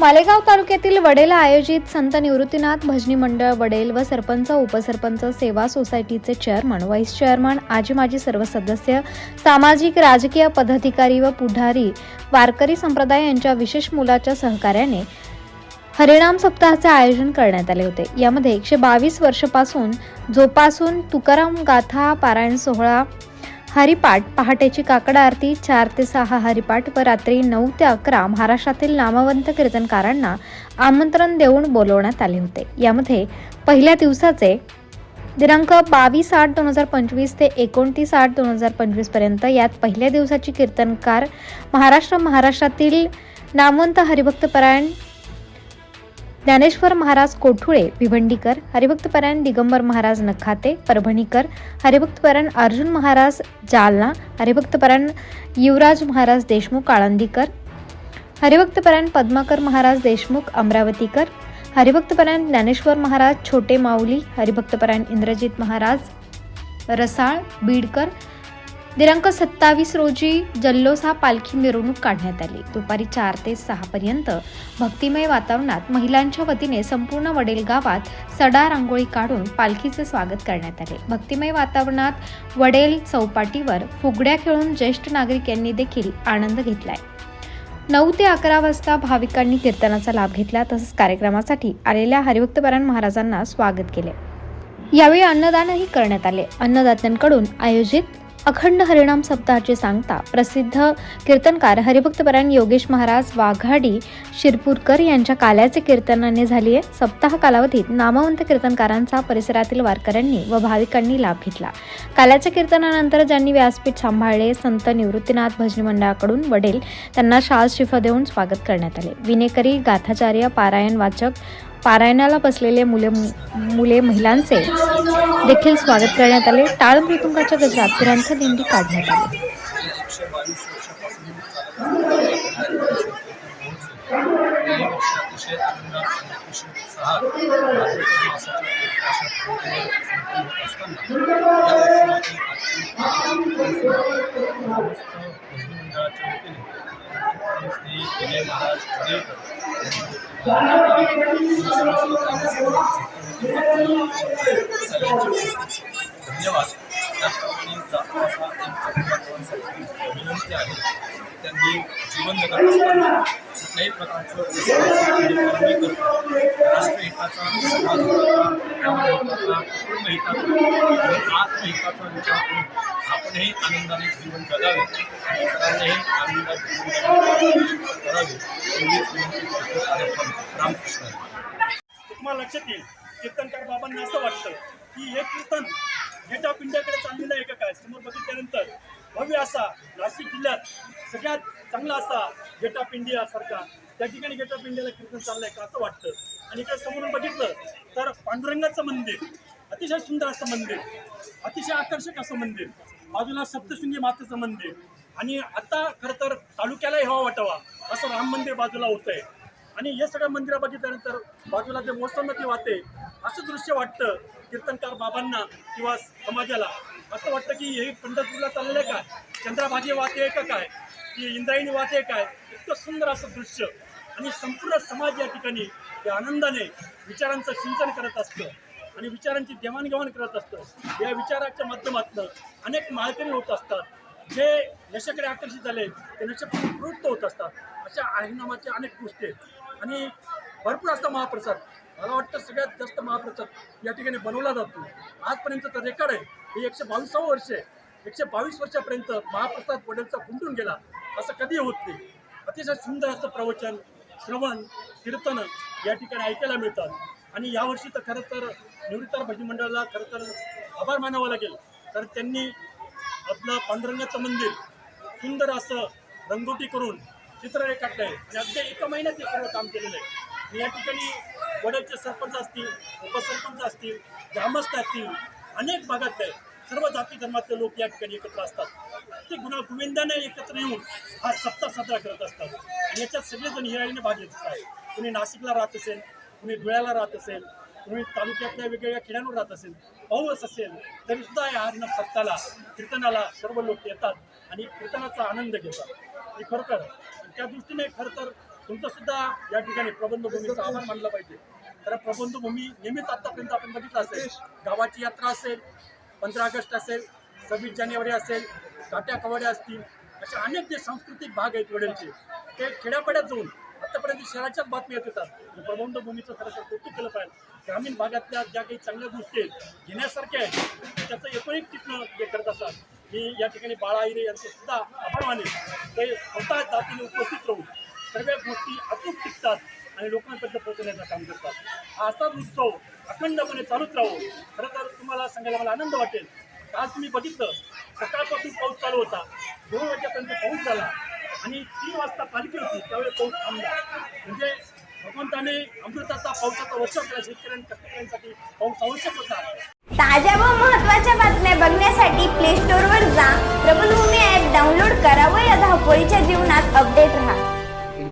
मालेगाव तालुक्यातील वडेला आयोजित संत निवृत्तीनाथ भजनी मंडळ वडेल व सरपंच उपसरपंच सेवा सोसायटीचे चेअरमन व्हाईस चेअरमन आजी माजी सर्व सदस्य सामाजिक राजकीय पदाधिकारी व पुढारी वारकरी संप्रदाय यांच्या विशेष मुलाच्या सहकार्याने हरिणाम सप्ताहाचे आयोजन करण्यात आले होते. यामध्ये एकशे बावीस वर्षापासून जोपासून तुकाराम गाथा पारायण सोहळा हरिपाठ पहाटेची काकड आरती चार ते सहा हरिपाठ व रात्री नऊ ते अकरा महाराष्ट्रातील नामवंत कीर्तनकारांना आमंत्रण देऊन बोलवण्यात आले होते. यामध्ये पहिल्या दिवसाचे दिनांक बावीस आठ दोन हजार पंचवीस ते एकोणतीस आठ दोन हजार पंचवीसपर्यंत यात पहिल्या दिवसाची कीर्तनकार महाराष्ट्र महाराष्ट्रातील नामवंत हरिभक्तपरायण ज्ञानेश्वर महाराज कोठुळे भिवंडीकर हरिभक्तपरायण दिगंबर महाराज नखाते परभणीकर हरिभक्तपरायण अर्जुन महाराज जालना हरिभक्तपरायण युवराज महाराज देशमुख आळंदीकर हरिभक्तपरायण पद्माकर महाराज देशमुख अमरावतीकर हरिभक्तपरायण ज्ञानेश्वर महाराज छोटे माऊली हरिभक्तपरायण इंद्रजित महाराज रसाळ बीडकर दिनांक सत्तावीस रोजी जल्लोष हा पालखी मिरवणूक काढण्यात आली. दुपारी चार ते सहा पर्यंत भक्तिमय वातावरणात महिलांच्या वतीने संपूर्ण वडील गावात सडा रांगोळी काढून पालखीचे स्वागत करण्यात आले. भक्तिमय वातावरणात वडेल चौपाटीवर फुगड्या खेळून ज्येष्ठ नागरिक यांनी देखील आनंद घेतलाय. नऊ ते अकरा वाजता भाविकांनी कीर्तनाचा लाभ घेतला तसंच कार्यक्रमासाठी आलेल्या हरिभक्तपरायण महाराजांना स्वागत केले. यावेळी अन्नदानही करण्यात आले. अन्नदात्यांकडून आयोजित अखंड हरिणाम सप्ताहाचे सांगता प्रसिद्ध कीर्तनकार हरिभक्तपरायण योगेश महाराज वाघाडी शिरपूरकर यांच्या काल्याचे कीर्तनाने झाली आहे. सप्ताह कालावधीत नामवंत कीर्तनकारांचा परिसरातील वारकऱ्यांनी व भाविकांनी लाभ घेतला. काल्याच्या कीर्तनानंतर ज्यांनी व्यासपीठ सांभाळले संत निवृत्तीनाथ भजनी मंडळाकडून वडील त्यांना शाल शिफा देऊन स्वागत करण्यात आले. विनेकरी गाथाचार्य पारायण वाचक पारायणाला बसलेले मुले मुले महिलांचे देखील स्वागत करण्यात आले. टाळ मृतुंगाच्या गजरात ग्रंथ दिंडी काढण्यात आली. मंडळाच्या वतीने श्री विजय महाराज धन्यवाद. विनंती आहे त्यांनी जीवन जगत असताना कुठल्याही प्रकारचं राष्ट्रहिताचा समाजहिताचा कुटुंबहिताचा आणि आत्महिताचा विचार करून आपणही आनंदाने जीवन जगावे आणि इतरांनाही आनंदाने जीवन जगण्याचा करावे एवढीच विनंती रामकृष्ण तुम्हाला लक्षात येईल कीर्तनकार बाबांना असं वाटतं की हे कीर्तन गेट ऑफ इंडियाकडे चाललेलं आहे का काय? समोर बघितल्यानंतर भव्य असा नाशिक जिल्ह्यात सगळ्यात चांगला असा गेट ऑफ इंडिया सारखा त्या ठिकाणी गेट ऑफ इंडियाला कीर्तन चाललंय का असं वाटतं. आणि इकडे समोरून बघितलं तर पांडुरंगाचं मंदिर अतिशय सुंदर असं मंदिर अतिशय आकर्षक असं मंदिर बाजूला सप्तशृंगी मातेचं मंदिर आणि आता खरं तर तालुक्यालाही हवा वाटावा असं राम मंदिर बाजूला होतंय. आणि हे सगळ्या मंदिरं बघितल्यानंतर बाजूला जे मोसमती वाहते असं दृश्य वाटतं कीर्तनकार बाबांना किंवा समाजाला. असं वाटतं की हे पंढरपूरला चाललंय काय चंद्रभागी वाहते का काय? की इंद्रायणी वाहते आहे. काय इतकं सुंदर असं दृश्य. आणि संपूर्ण समाज या ठिकाणी या आनंदाने विचारांचं सिंचन करत असतं. आणि विचारांची देवाणघेवाण करत असतं. या विचाराच्या माध्यमातून अनेक माळकरी होत असतात. जे नशेकडे आकर्षित झाले ते नशेपासून प्रवृत्त होत असतात. अशा आहेनामाच्या अनेक गोष्टी आहेत. आणि भरपूर असतं महाप्रसाद. मला वाटतं सगळ्यात जास्त महाप्रसाद या ठिकाणी बनवला जातो. आजपर्यंतचा रेकॉर्ड आहे हे एकशे बावीसावं वर्ष आहे. एकशे बावीस वर्षापर्यंत महाप्रसाद वडेलचा फुंटून गेला. असं कधी होत नाही. अतिशय सुंदर असं प्रवचन श्रवण कीर्तन या ठिकाणी ऐकायला मिळतात. आणि यावर्षी तर खरं तर निवृत्तार भजी मंडळाला खरं तर आभार मानावा लागेल. कारण त्यांनी आपलं पांडुरंगाचं मंदिर सुंदर असं रंगोटी करून चित्र रेखाटलं आहे आणि अगदी एका महिन्यात हे सर्व काम केलेलं आहे. आणि या ठिकाणी वड्याचे सरपंच असतील उपसरपंच असतील ग्रामस्थ असतील अनेक भागातले सर्व जाती धर्मातले लोक या ठिकाणी एकत्र असतात. ते गुन्हा गोविंदाने एकत्र येऊन हा सप्ताह साजरा करत असतात. आणि याच्यात सगळेजण हिराळीने भाग घेत असतात. कुणी नाशिकला राहत असेल कुणी धुळ्याला राहत असेल कुणी तालुक्यातल्या वेगवेगळ्या खेड्यांवर राहत असेल पाऊस असेल तरी सुद्धा या हरिण सप्ताला कीर्तनाला सर्व लोक येतात आणि कीर्तनाचा आनंद घेतात. आणि तर त्या दृष्टीने खरं तर तुमचं सुद्धा या ठिकाणी प्रबंधभूमीचा आभार मानला पाहिजे. कारण प्रबंधभूमी नेहमीच आतापर्यंत आपण बघितलं असेल गावाची यात्रा असेल पंधरा ऑगस्ट असेल सव्वीस जानेवारी असेल काट्या कवाड्या असतील असे अनेक जे सांस्कृतिक भाग आहेत वडीलचे ते खेड्यापाड्यात जाऊन आत्तापर्यंत शहराच्याच बातम्या येत येतात प्रबंधभूमीचं खरं तर कौतुक केलं पाहिजे. ग्रामीण भागातल्या ज्या काही चांगल्या गोष्टी आहेत घेण्यासारख्या आहेत त्याचं एकूण तिथनं हे करत असतात. मी या ठिकाणी बाळा आईरे यांचे सुद्धा आभार मानेन ते स्वतः जातीने उपस्थित राहून सर्व गोष्टी अचूक टिकतात आणि लोकांपर्यंत पोहोचवण्याचं काम करतात. हा असाच उत्सव अखंडपणे चालूच राहू. खरं तर तुम्हाला सांगायला मला आनंद वाटेल. आज तुम्ही बघितलं सकाळपासून पाऊस चालू होता. दोन वाजेपर्यंत पाऊस झाला. आणि तीन वाजता पालखी होती त्यावेळी पाऊस थांबला. म्हणजे भगवंताने अमृताचा पावसाचा वर्षा केला शेतकऱ्यांसाठी पाऊस आवश्यक होता. ताज्या व महत्त्वाच्या बातम्या बघण्यासाठी प्ले स्टोअरवर जा. प्रबलभूमी ॲप डाउनलोड करा व या धावपळीच्या जीवनात अपडेट राहा.